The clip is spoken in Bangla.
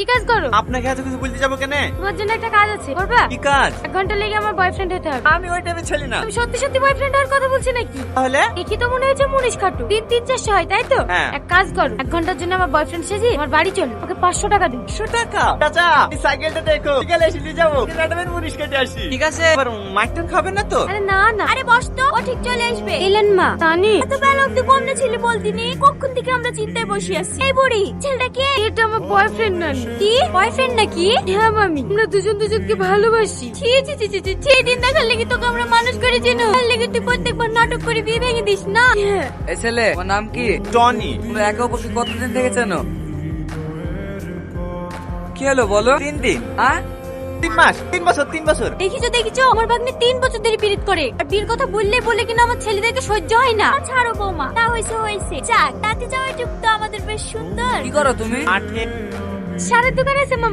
কি কাজ করো? আপনাকে এত কিছু বলতে যাব কেন? তোমার জন্য একটা কাজ আছে করবা? কি কাজ? এক ঘণ্টা লেগে আমার বয়ফ্রেন্ড হতে হবে। আমি ওই টাইপের ছেলে না। তুমি সত্যি সত্যি বয়ফ্রেন্ড হওয়ার কথা বলছি নাকি? তাহলে? দেখি তো মনে হয়েছে মুনিশ খাটু। তিন তিন চারশো হয় তাই তো? হ্যাঁ। এক কাজ করো এক ঘণ্টার জন্য আমার বয়ফ্রেন্ড সেজে আমার বাড়ি চলো। ওকে পাঁচশো টাকা দিন। একশো টাকা? চাচা এই সাইকেলটা দেখো। বিকালে এসে নিয়ে যাব। ম্যাডামের মুনিশ কেটে আসি। ঠিক আছে এবার মাইটন খাবেন না তো? আরে না না। আরে বস তো ও ঠিক চলে আসবে। এলেন মা তানি এত বেলা অব্দি কমনে ছিল বলতিনি কখন থেকে আমরা চিন্তায় বসে আছি? এই বুড়ি ছেলেটা কে বয়ফ্রেন্ড না কি? বয়ফ্রেন্ড নাকি? হ্যাঁ মামি। আমরা দুজন দুজনকে ভালোবাসি। ছি ছি ছি ছি ছি দিন দেখার লেগে তোকে আমরা মানুষ করে চিনো। তার লেগে তুই প্রত্যেকবার নাটক করে বিয়ে ভেঙে দিস না? হ্যাঁ। এই ছেলে ওর নাম কি? টনি। তোমরা একে অপরকে কতদিন থেকে চেনো কি হলো বলো? তিন দিন। হ্যাঁ তিন মাস তিন বছর তিন বছর। দেখিছো দেখিছো? আমার ভাগ্নে তিন বছর ধরে পীড়িত করে। আর বিয়ের কথা বললে বলে কিনা আমার ছেলেদেরকে সহ্য হয় না। ছাড়ো বৌমা তা হয়েছে হয়েছে। যাক তাতে যাওয়ার যুক্ত আমাদের বেশ সুন্দর। কি করো তুমি? সারের দোকানে আছে মামা।